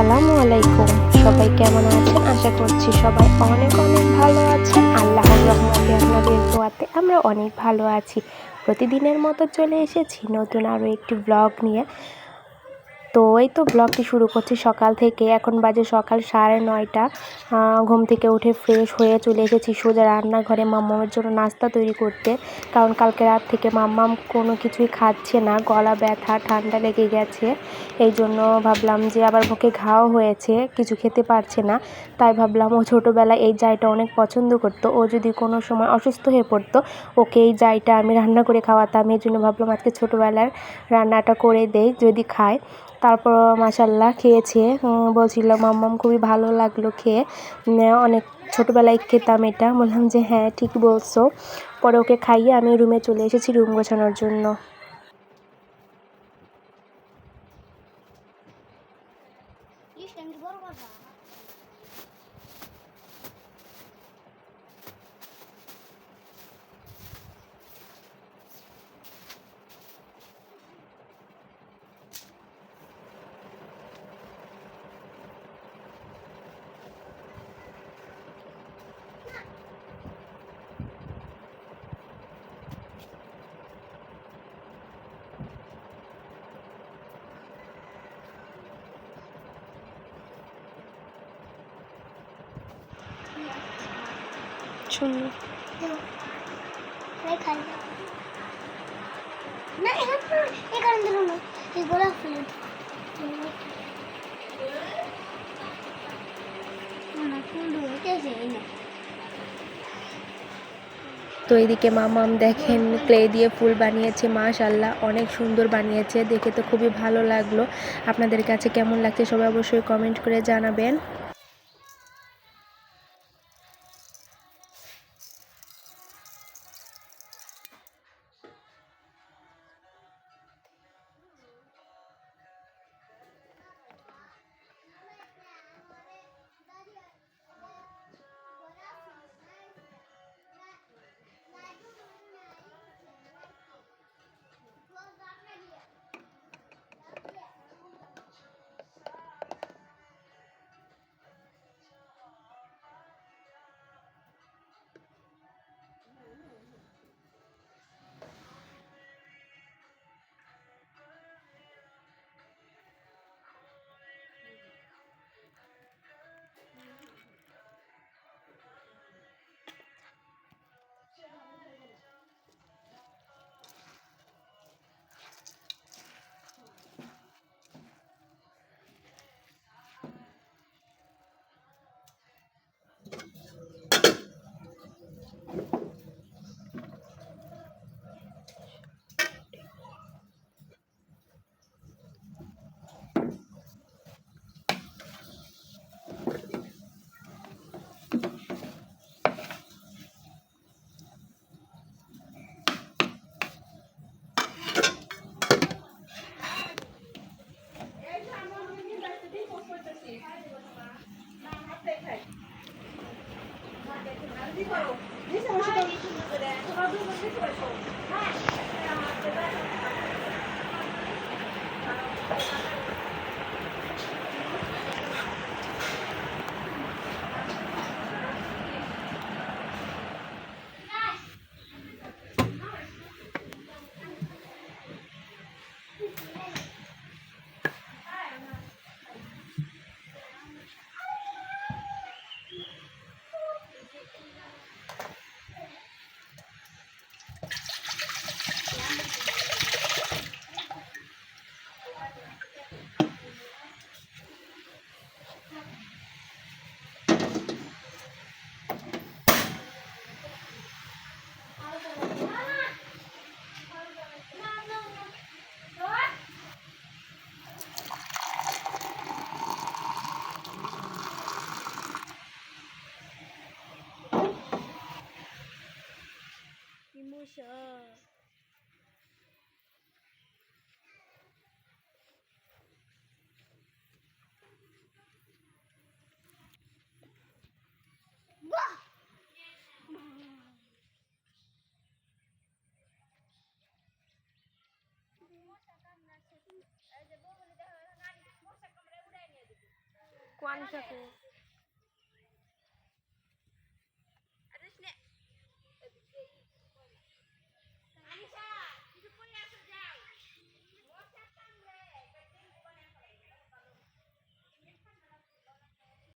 আসসালামু আলাইকুম। সবাই কেমন আছেন? আশা করছি সবাই অনেক অনেক ভালো আছেন। আল্লাহর রহমতে আপনাদের দোয়াতে আমরা অনেক ভালো আছি। প্রতিদিনের মতো চলে এসেছি নতুন আরও একটি ব্লগ নিয়ে। তো এই তো ব্লগটি শুরু করছি সকাল থেকে। এখন বাজে সকাল সাড়ে নয়টা। ঘুম থেকে উঠে ফ্রেশ হয়ে চলে এসেছি সোজা রান্নাঘরে মাম্মামের জন্য নাস্তা তৈরি করতে। কারণ কালকে রাত থেকে মাম্মাম কোনো কিছুই খাচ্ছে না, গলা ব্যথা, ঠান্ডা লেগে গেছে। এই জন্য ভাবলাম যে আবার মুখে ঘাও হয়েছে, কিছু খেতে পারছে না। তাই ভাবলাম ও ছোটোবেলায় এই জায়টা অনেক পছন্দ করতো। ও যদি কোনো সময় অসুস্থ হয়ে পড়তো, ওকে এই জায়টা আমি রান্না করে খাওয়াতাম। এই জন্য ভাবলাম আজকে ছোটোবেলার রান্নাটা করে দেই, যদি খায়। তারপর মাসাল্লাহ খেয়েছে। বলছিল, মাম্মাম, খুবই ভালো লাগল খেয়ে। অনেক ছোটোবেলায় খেতাম এটা। বললাম যে হ্যাঁ ঠিক বলছো। পরে ওকে খাইয়ে আমি রুমে চলে এসেছি রুম গোছানোর জন্য। শূন্য না এখানে দিল না এই গোলাপ ফুল। না ফুল হইতেছে এই না। তো এদিকে মামাম দেখেন ক্লে দিয়ে ফুল বানিয়েছে মাশাল্লাহ অনেক সুন্দর বানিয়েছে দেখে তো খুবই ভালো লাগল। আপনাদের কাছে কেমন লাগছে সবাই অবশ্যই কমেন্ট করে জানাবেন। সমস্যা কোয়ান সাথে